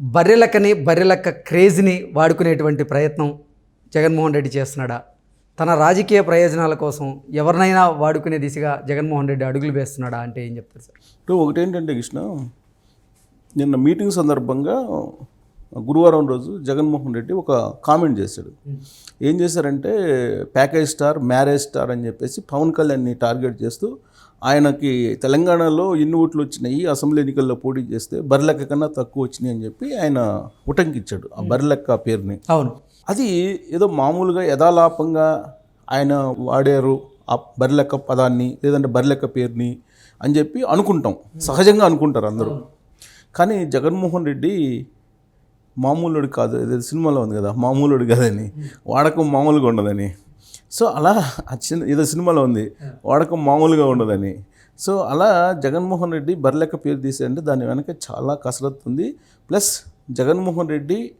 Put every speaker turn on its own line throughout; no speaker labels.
బర్రెలక్కని బర్రెలక్క క్రేజ్ని వాడుకునేటువంటి ప్రయత్నం జగన్మోహన్ రెడ్డి చేస్తున్నాడా? తన రాజకీయ ప్రయోజనాల కోసం ఎవరినైనా వాడుకునే దిశగా జగన్మోహన్ రెడ్డి అడుగులు వేస్తున్నాడా అంటే ఏం చెప్తారు సార్?
ఇప్పుడు ఒకటేంటంటే కృష్ణ నిన్న మీటింగ్ సందర్భంగా గురువారం రోజు జగన్మోహన్ రెడ్డి ఒక కామెంట్ చేశాడు. ఏం చేశారంటే ప్యాకేజ్ స్టార్ మ్యారేజ్ స్టార్ అని చెప్పేసి పవన్ కళ్యాణ్ని టార్గెట్ చేస్తూ ఆయనకి తెలంగాణలో ఎన్ని ఓట్లు వచ్చినాయి అసెంబ్లీ ఎన్నికల్లో పోటీ చేస్తే బర్రెలెక్క కన్నా తక్కువ వచ్చినాయి అని చెప్పి ఆయన ఉటంకిచ్చాడు ఆ బర్రెలెక్క పేరుని.
అవును.
అది ఏదో మామూలుగా యథాలాపంగా ఆయన వాడారు ఆ బర్రెలెక్క పదాన్ని లేదంటే బర్రెలెక్క పేరుని అని చెప్పి అనుకుంటాం. సహజంగా అనుకుంటారు అందరూ. కానీ జగన్మోహన్ రెడ్డి మామూలుడు కాదు ఏదో సినిమాలో ఉంది కదా మామూలుడు కదని వాడకం మామూలుగా ఉండదని. సో అలా ఆ చిన్న ఏదో సినిమాలో ఉంది. వాడకం మామూలుగా ఉండదని. సో అలా జగన్మోహన్ రెడ్డి బర్రెలెక్క పేరు తీసారంటే దాని వెనక చాలా కసరత్తు ఉంది. ప్లస్ జగన్మోహన్ రెడ్డి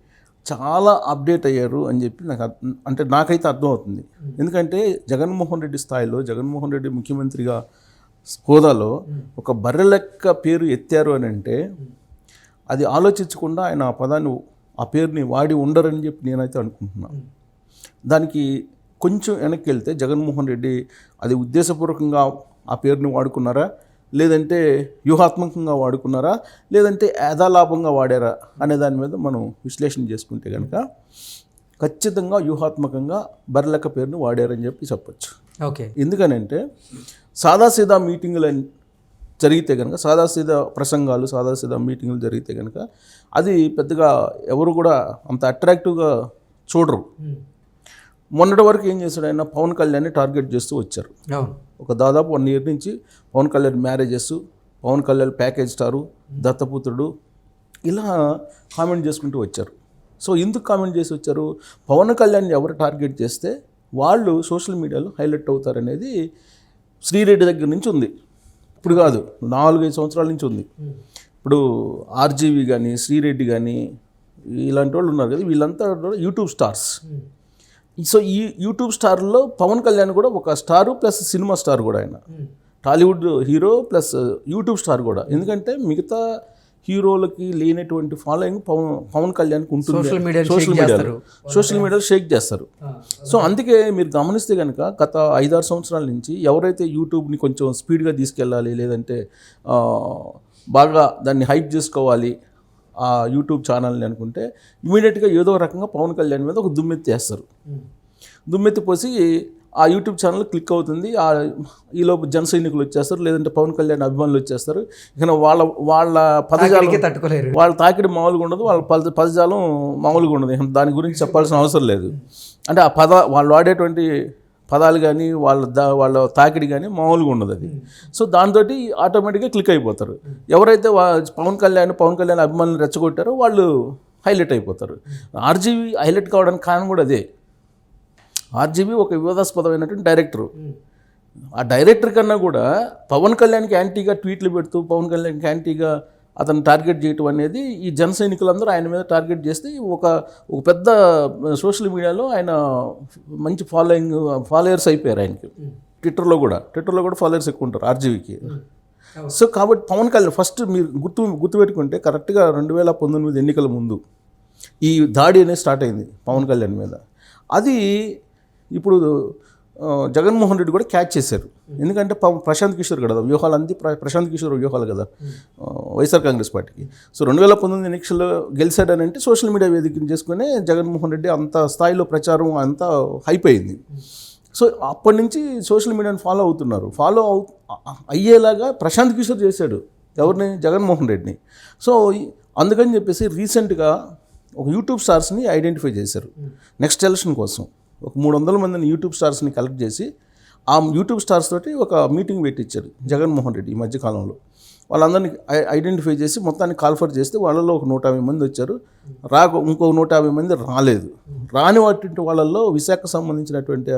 చాలా అప్డేట్ అయ్యారు అని చెప్పి నాకు అర్థం- అంటే నాకైతే అర్థమవుతుంది. ఎందుకంటే జగన్మోహన్ రెడ్డి స్థాయిలో జగన్మోహన్ రెడ్డి ముఖ్యమంత్రిగా హోదాలో ఒక బర్రెలెక్క పేరు ఎత్తారు అని అంటే అది ఆలోచించకుండా ఆయన ఆ పదాన్ని ఆ పేరుని వాడి ఉండరని చెప్పి నేనైతే అనుకుంటున్నాను దానికి కొంచెం వెనక్కి వెళ్తే జగన్మోహన్ రెడ్డి అది ఉద్దేశపూర్వకంగా ఆ పేరుని వాడుకున్నారా? లేదంటే వ్యూహాత్మకంగా వాడుకున్నారా? లేదంటే యాదాలాభంగా వాడారా? అనే దాని మీద మనం విశ్లేషణ చేసుకుంటే కనుక ఖచ్చితంగా వ్యూహాత్మకంగా బర్రెలెక్క పేరుని వాడారని చెప్పి చెప్పొచ్చు.
ఓకే.
ఎందుకనంటే సాదాసీదా మీటింగులు జరిగితే కనుక సాదాసీదా ప్రసంగాలు సాదాసీదా మీటింగులు జరిగితే కనుక అది పెద్దగా ఎవరు కూడా అంత అట్రాక్టివ్గా చూడరు. మొన్నటి వరకు ఏం చేశాడు ఆయన? పవన్ కళ్యాణ్ని టార్గెట్ చేస్తూ వచ్చారు. ఒక దాదాపు వన్ ఇయర్ నుంచి Pawan Kalyan marriages Pawan Kalyan package star దత్తపుత్రుడు ఇలా కామెంట్ చేసుకుంటూ వచ్చారు. సో ఎందుకు కామెంట్ చేసి వచ్చారు? పవన్ కళ్యాణ్ ఎవరు టార్గెట్ చేస్తే వాళ్ళు సోషల్ మీడియాలో హైలైట్ అవుతారనేది శ్రీరెడ్డి దగ్గర నుంచి ఉంది. ఇప్పుడు కాదు నాలుగైదు సంవత్సరాల నుంచి ఉంది. ఇప్పుడు ఆర్జీవి కానీ శ్రీరెడ్డి కానీ ఇలాంటి వాళ్ళు ఉన్నారు కదా వీళ్ళంతా యూట్యూబ్ స్టార్స్. సో ఈ యూట్యూబ్ స్టార్లో పవన్ కళ్యాణ్ కూడా ఒక స్టారు ప్లస్ సినిమా స్టార్ కూడా ఆయన. Tollywood hero plus YouTube star కూడా. ఎందుకంటే మిగతా హీరోలకి లేనటువంటి ఫాలోయింగ్ పవన్ పవన్ కళ్యాణ్కి ఉంటుంది. సోషల్
shake
మీడియాలో
చేస్తారు.
సోషల్ మీడియాలో షేక్ చేస్తారు. సో అందుకే మీరు గమనిస్తే కనుక గత ఐదారు సంవత్సరాల నుంచి ఎవరైతే యూట్యూబ్ని కొంచెం స్పీడ్గా తీసుకెళ్ళాలి లేదంటే బాగా దాన్ని హైప్ చేసుకోవాలి ఆ యూట్యూబ్ ఛానల్ని అనుకుంటే ఇమీడియట్గా ఏదో రకంగా పవన్ కళ్యాణ్ మీద ఒక దుమ్మెత్తి వేస్తారు. దుమ్మెత్తి పోసి ఆ యూట్యూబ్ ఛానల్ క్లిక్ అవుతుంది. ఆ ఈలోపు జన సైనికులు వచ్చేస్తారు. లేదంటే పవన్ కళ్యాణ్ అభిమానులు వచ్చేస్తారు. ఇక వాళ్ళ వాళ్ళ పదజాలం
తట్టుకోలేరు.
వాళ్ళ తాకిడి మామూలుగా ఉండదు. వాళ్ళ పద పదజాలం మామూలుగా ఉండదు. దాని గురించి చెప్పాల్సిన అవసరం లేదు. అంటే ఆ పద వాళ్ళు వాడేటువంటి పదాలు కానీ వాళ్ళ దా వాళ్ళ తాకిడి కానీ మామూలుగా ఉండదు అది. సో దాంతో ఆటోమేటిక్గా క్లిక్ అయిపోతారు. ఎవరైతే పవన్ కళ్యాణ్ పవన్ కళ్యాణ్ అభిమానులు రెచ్చగొట్టారో వాళ్ళు హైలైట్ అయిపోతారు. ఆర్జీవి హైలైట్ కావడానికి కారణం కూడా అదే. ఆర్జీవి ఒక వివాదాస్పదమైనటువంటి డైరెక్టరు. ఆ డైరెక్టర్ కన్నా కూడా పవన్ కళ్యాణ్కి యాంటీగా ట్వీట్లు పెడుతూ పవన్ కళ్యాణ్కి యాంటీగా అతను టార్గెట్ చేయటం అనేది ఈ జన సైనికులందరూ ఆయన మీద టార్గెట్ చేస్తే ఒక ఒక పెద్ద సోషల్ మీడియాలో ఆయన మంచి ఫాలోయింగ్ ఫాలోయర్స్ అయిపోయారు ఆయనకి. ట్విట్టర్లో కూడా ట్విట్టర్లో కూడా ఫాలోయర్స్ ఎక్కువ ఉంటారు ఆర్జీవీకి. సో కాబట్టి పవన్ కళ్యాణ్ ఫస్ట్ మీరు గుర్తు గుర్తుపెట్టుకుంటే కరెక్ట్గా రెండు వేల పంతొమ్మిది ఎన్నికల ముందు ఈ దాడి అనేది స్టార్ట్ అయింది పవన్ కళ్యాణ్ మీద. అది ఇప్పుడు జగన్మోహన్ రెడ్డి కూడా క్యాచ్ చేశారు. ఎందుకంటే ప్రశాంత్ కిషోర్ కదా వ్యూహాలు అంది ప్ర- ప్రశాంత్ కిషోర్ వ్యూహాలు కదా వైఎస్ఆర్ కాంగ్రెస్ పార్టీకి. సో రెండు వేల పంతొమ్మిది ఎన్నికల్లో గెలిచాడని అంటే సోషల్ మీడియా వేదికను చేసుకుని జగన్మోహన్ రెడ్డి అంత స్థాయిలో ప్రచారం అంత హైప్ అయింది. సో అప్పటి నుంచి సోషల్ మీడియాని ఫాలో అవుతున్నారు. ఫాలో అవు అయ్యేలాగా ప్రశాంత్ కిషోర్ చేశాడు ఎవరిని? జగన్మోహన్ రెడ్డిని. సో అందుకని చెప్పేసి రీసెంట్గా ఒక యూట్యూబ్ స్టార్స్ని ఐడెంటిఫై చేశారు. నెక్స్ట్ ఎలక్షన్ కోసం. ఒక మూడు వందల మందిని యూట్యూబ్ స్టార్స్ని కలెక్ట్ చేసి ఆ యూట్యూబ్ స్టార్స్ తోటి ఒక మీటింగ్ పెట్టించారు జగన్మోహన్ రెడ్డి ఈ మధ్యకాలంలో వాళ్ళందరినీ ఐ- ఐడెంటిఫై చేసి మొత్తాన్ని కాల్ఫర్ చేస్తే వాళ్ళలో ఒక నూట యాభై మంది వచ్చారు. రాక ఇంకో నూట యాభై మంది రాలేదు. రాని వాటి వాళ్ళల్లో విశాఖ సంబంధించినటువంటి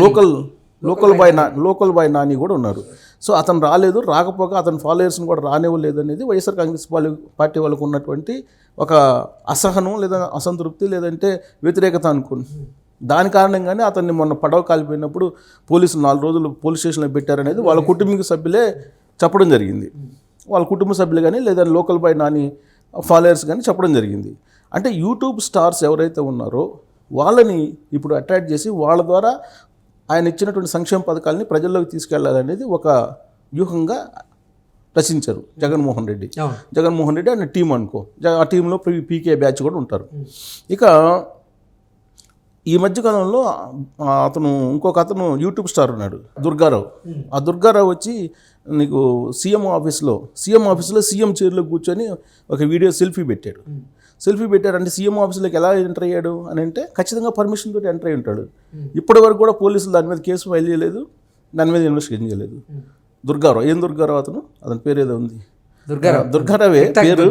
లోకల్ లోకల్ బాయ్ నా లోకల్ బాయ్ నాని కూడా ఉన్నారు. సో అతను రాలేదు. రాకపోగా అతని ఫాలోయర్స్ని కూడా రానివ్వలేదు అనేది వైఎస్ఆర్ కాంగ్రెస్ పార్టీ వాళ్ళకు ఉన్నటువంటి ఒక అసహనం లేదా అసంతృప్తి లేదంటే వ్యతిరేకత అనుకుని దాని కారణంగానే అతన్ని మొన్న పడవ కాలిపోయినప్పుడు పోలీసులు నాలుగు రోజులు పోలీస్ స్టేషన్లో పెట్టారనేది వాళ్ళ కుటుంబీక సభ్యులే చెప్పడం జరిగింది. వాళ్ళ కుటుంబ సభ్యులు కానీ లేదా లోకల్ బాయ్ నాని ఫాలోయర్స్ కానీ చెప్పడం జరిగింది. అంటే యూట్యూబ్ స్టార్స్ ఎవరైతే ఉన్నారో వాళ్ళని ఇప్పుడు అట్రాక్ట్ చేసి వాళ్ళ ద్వారా ఆయన ఇచ్చినటువంటి సంక్షేమ పథకాలని ప్రజల్లోకి తీసుకెళ్ళాలనేది ఒక వ్యూహంగా రచించారు జగన్మోహన్ రెడ్డి. జగన్మోహన్ రెడ్డి ఆయన టీం అనుకో. ఆ టీంలో పీకే బ్యాచ్ కూడా ఉంటారు. ఇక ఈ మధ్యకాలంలో అతను ఇంకొక అతను యూట్యూబ్ స్టార్ ఉన్నాడు దుర్గారావు. ఆ దుర్గారావు వచ్చి నీకు సీఎం ఆఫీస్లో సీఎం ఆఫీస్లో సీఎం చైర్లో కూర్చొని ఒక వీడియో సెల్ఫీ పెట్టాడు. సెల్ఫీ పెట్టారు అంటే సీఎం ఆఫీస్లోకి ఎలా ఎంటర్ అయ్యాడు అని అంటే ఖచ్చితంగా పర్మిషన్ తోటి ఎంటర్ అయి ఉంటాడు. ఇప్పటి వరకు కూడా పోలీసులు దాని మీద కేసు ఫైల్ చేయలేదు దాని మీద ఇన్వెస్టిగేషన్ చేయలేదు. దుర్గారావు ఏం దుర్గారావు అతను? అతని పేరు ఏదో ఉంది.
దుర్గారావు.
దుర్గారావే పేరు?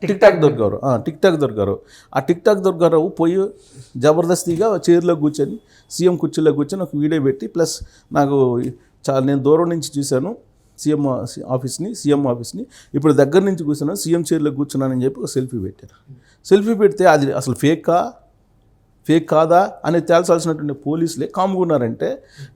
TikTok Durgarao. ఆ, టిక్ టాక్ దుర్గారావు. ఆ టిక్ టాక్ దుర్గారావు పోయి జబర్దస్తిగా చైర్లో కూర్చొని సీఎం కుర్చీలో కూర్చొని ఒక వీడియో పెట్టి ప్లస్ నాకు చాలా నేను దూరం నుంచి చూశాను సీఎం ఆఫీస్ని సీఎం ఆఫీస్ని. ఇప్పుడు దగ్గర నుంచి కూర్చున్నాను సీఎం చైర్లో కూర్చున్నానని చెప్పి ఒక సెల్ఫీ పెట్టారు. సెల్ఫీ పెడితే అది అసలు ఫేకా? ఫేక్ కాదా అనేది తేల్చాల్సినటువంటి పోలీసులే కామ్గా ఉన్నారంటే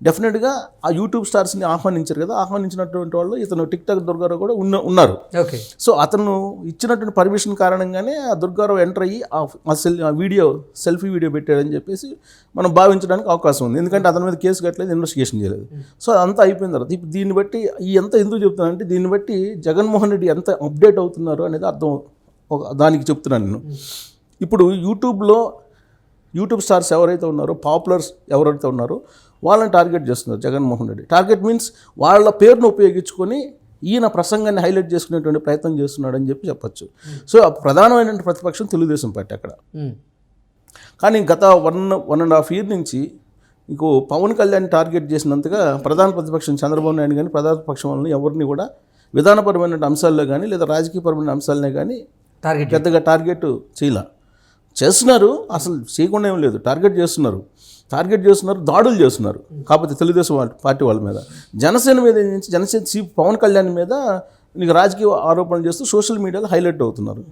డెఫినెట్గా ఆ యూట్యూబ్ స్టార్స్ని ఆహ్వానించారు కదా. ఆహ్వానించినటువంటి వాళ్ళు ఇతను టిక్ టాక్ దుర్గారావు కూడా ఉన్న ఉన్నారు.
ఓకే.
సో అతను ఇచ్చినటువంటి పర్మిషన్ కారణంగానే ఆ దుర్గారావు ఎంటర్ అయ్యి ఆ ఆ సెల్ ఆ వీడియో సెల్ఫీ వీడియో పెట్టాడని చెప్పేసి మనం భావించడానికి అవకాశం ఉంది. ఎందుకంటే అతని మీద కేసు కట్టలేదు ఇన్వెస్టిగేషన్ చేయలేదు. సో అదంతా అయిపోయిన తర్వాత ఇప్పుడు దీన్ని బట్టి ఈ ఎంత ఎందుకు చెప్తున్నానంటే దీన్ని బట్టి జగన్మోహన్ రెడ్డి ఎంత అప్డేట్ అవుతున్నారు అనేది అర్థం ఒక దానికి చెప్తున్నాను నేను. ఇప్పుడు యూట్యూబ్లో యూట్యూబ్ స్టార్స్ ఎవరైతే ఉన్నారో పాపులర్స్ ఎవరైతే ఉన్నారో వాళ్ళని టార్గెట్ చేస్తున్నారు జగన్మోహన్ రెడ్డి. టార్గెట్ మీన్స్ వాళ్ళ పేరును ఉపయోగించుకొని ఈయన ప్రసంగాన్ని హైలైట్ చేసుకునేటువంటి ప్రయత్నం చేస్తున్నాడు అని చెప్పి చెప్పొచ్చు. సో ప్రధానమైన ప్రతిపక్షం తెలుగుదేశం పార్టీ అక్కడ. కానీ గత one one and half year నుంచి ఇంకో పవన్ కళ్యాణ్ టార్గెట్ చేసినంతగా ప్రధాన ప్రతిపక్షం చంద్రబాబు నాయుడు కానీ ప్రధాన పక్షం వాళ్ళని ఎవరిని కూడా విధానపరమైన అంశాల్లో కానీ లేదా రాజకీయపరమైన అంశాలనే కానీ
టార్గెట్
పెద్దగా టార్గెట్ చేయాల. చేస్తున్నారు. అసలు చేయకుండా ఏం లేదు. టార్గెట్ చేస్తున్నారు. టార్గెట్ చేస్తున్నారు దాడులు చేస్తున్నారు. కాకపోతే తెలుగుదేశం వాళ్ళ- పార్టీ వాళ్ళ మీద. జనసేన మీద నుంచి జనసేన సి పవన్ కళ్యాణ్ మీద నీకు రాజకీయ ఆరోపణలు చేస్తూ సోషల్ మీడియాలో హైలైట్ అవుతున్నారు.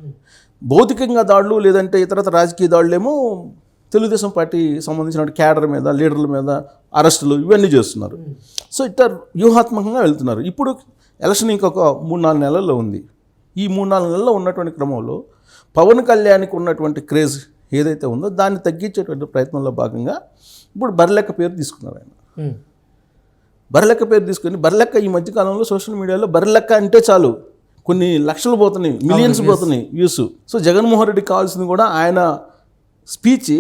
భౌతికంగా దాడులు లేదంటే ఇతరత రాజకీయ దాడులేమో తెలుగుదేశం పార్టీ సంబంధించిన క్యాడర్ మీద లీడర్ల మీద అరెస్టులు ఇవన్నీ చేస్తున్నారు. సో ఇట్లా వ్యూహాత్మకంగా వెళ్తున్నారు. ఇప్పుడు ఎలక్షన్ ఇంకొక మూడు నాలుగు నెలల్లో ఉంది. ఈ మూడు నాలుగు నెలల్లో ఉన్నటువంటి క్రమంలో పవన్ కళ్యాణ్కి ఉన్నటువంటి క్రేజ్ ఏదైతే ఉందో దాన్ని తగ్గించేటువంటి ప్రయత్నంలో భాగంగా ఇప్పుడు బర్లెక్క పేరు తీసుకున్నారు ఆయన.
ఉమ్.
బర్రెలెక్క పేరు తీసుకొని బర్రెలెక్క ఈ మధ్యకాలంలో సోషల్ మీడియాలో బర్రెలెక్క అంటే చాలు. కొన్ని లక్షలు పోతున్నాయి మిలియన్స్ పోతున్నాయి వ్యూస్. సో జగన్మోహన్ రెడ్డికి కావాల్సింది కూడా ఆయన స్పీచ్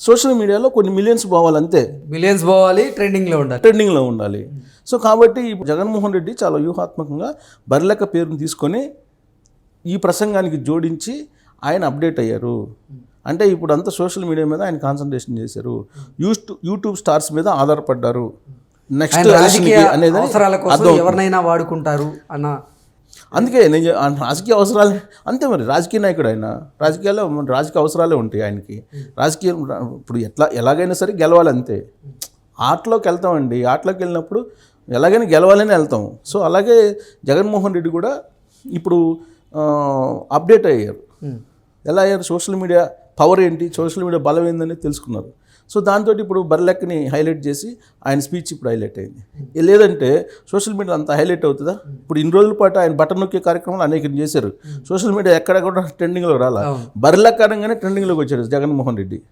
సోషల్ మీడియాలో కొన్ని మిలియన్స్ పోవాలి అంతే
మిలియన్స్ పోవాలి ట్రెండింగ్లో ఉండాలి.
ట్రెండింగ్లో ఉండాలి. సో కాబట్టి జగన్మోహన్ రెడ్డి చాలా వ్యూహాత్మకంగా బర్రెలెక్క పేరుని తీసుకొని ఈ ప్రసంగానికి జోడించి ఆయన అప్డేట్ అయ్యారు. అంటే ఇప్పుడు అంతా సోషల్ మీడియా మీద ఆయన కాన్సన్ట్రేషన్ చేశారు. యూట్యూబ్ యూట్యూబ్ స్టార్స్ మీద ఆధారపడ్డారు. నెక్స్ట్ అనేది
ఎవరినైనా వాడుకుంటారు అన్న
అందుకే నేను రాజకీయ అవసరాలు అంతే మరి రాజకీయ నాయకుడు ఆయన. రాజకీయాల్లో రాజకీయ అవసరాలే ఉంటాయి ఆయనకి. రాజకీయం ఇప్పుడు ఎట్లా ఎలాగైనా సరే గెలవాలి అంతే ఆటలోకి వెళ్తామండి. ఆటలోకి వెళ్ళినప్పుడు ఎలాగైనా గెలవాలని వెళ్తాం. సో అలాగే జగన్మోహన్ రెడ్డి కూడా ఇప్పుడు అప్డేట్ అయ్యారు. ఎలా అయ్యారు? సోషల్ మీడియా పవర్ ఏంటి? సోషల్ మీడియా బలం ఏందని తెలుసుకున్నారు. సో దాంతో ఇప్పుడు బర్లెక్కని హైలైట్ చేసి ఆయన స్పీచ్ ఇప్పుడు హైలైట్ అయింది. లేదంటే సోషల్ మీడియా అంత హైలైట్ అవుతుందా? ఇప్పుడు ఇన్ని రోజుల పాటు ఆయన బటన్ నొక్కే కార్యక్రమాలు అనేక చేశారు. సోషల్ మీడియా ఎక్కడ కూడా ట్రెండింగ్లో రాలా.
అవును.
బర్లెక్కనంగానే ట్రెండింగ్లోకి వచ్చాడు జగన్మోహన్ రెడ్డి.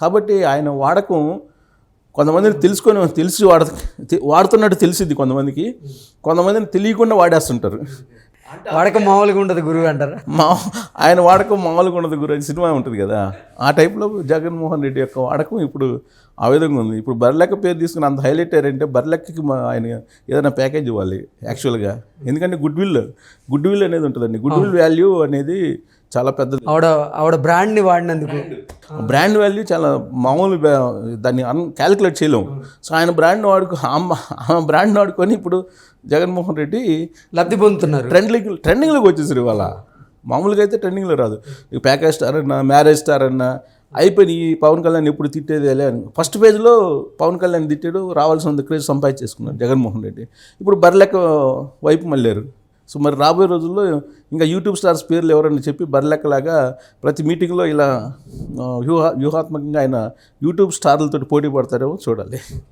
కాబట్టి ఆయన వాడకం కొంతమందిని తెలుసుకొని తెలిసి వాడ వాడుతున్నట్టు తెలిసిద్ది కొంతమందికి. కొంతమందిని తెలియకుండా వాడేస్తుంటారు.
వాడకం మామూలుగా ఉండదు గురువు అంటారా?
మా ఆయన వాడకం మామూలుగా ఉండదు గురించి సినిమా ఉంటుంది కదా. ఆ టైప్లో జగన్మోహన్ రెడ్డి యొక్క వాడకం ఇప్పుడు ఆ విధంగా ఉంది. ఇప్పుడు బర్లెక్క పేరు తీసుకుని అంత హైలైట్ అయ్యారంటే బర్లెక్కకి మా ఆయన ఏదైనా ప్యాకేజ్ ఇవ్వాలి యాక్చువల్గా ఎందుకంటే గుడ్ విల్ గుడ్ విల్ అనేది ఉంటుందండి. గుడ్ విల్ వాల్యూ అనేది చాలా పెద్దది.
ఆవిడ ఆవిడ బ్రాండ్ని వాడినందుకు.
బ్రాండ్ వాల్యూ చాలా మామూలు దాన్ని అన్ క్యాలిక్యులేట్ చేయలేము సో ఆయన బ్రాండ్ వాడుకో ఆమె బ్రాండ్ వాడుకొని ఇప్పుడు జగన్మోహన్ రెడ్డి
లబ్ధి పొందుతున్నారు.
ట్రెండింగ్ ట్రెండింగ్లోకి వచ్చేసారు ఇవాళ. మామూలుగా అయితే ట్రెండింగ్లో రాదు. ఈ ప్యాకేజ్ స్టార్ అన్న మ్యారేజ్ స్టార్ అన్న అయిపోయి ఈ పవన్ కళ్యాణ్ ఎప్పుడు తిట్టేది అని. ఫస్ట్ పేజ్లో పవన్ కళ్యాణ్ తిట్టాడు రావాల్సిన క్రేజ్ సంపాదించేసుకున్నాడు జగన్మోహన్ రెడ్డి. ఇప్పుడు బర్లెక్క వైపు మళ్ళారు. సో మరి రాబోయే రోజుల్లో ఇంకా యూట్యూబ్ స్టార్స్ పేర్లు ఎవరని చెప్పి బర్లెక్కలాగా ప్రతి మీటింగ్లో ఇలా వ్యూహ వ్యూహాత్మకంగా ఆయన యూట్యూబ్ స్టార్లతో పోటీ పడతారేమో చూడాలి.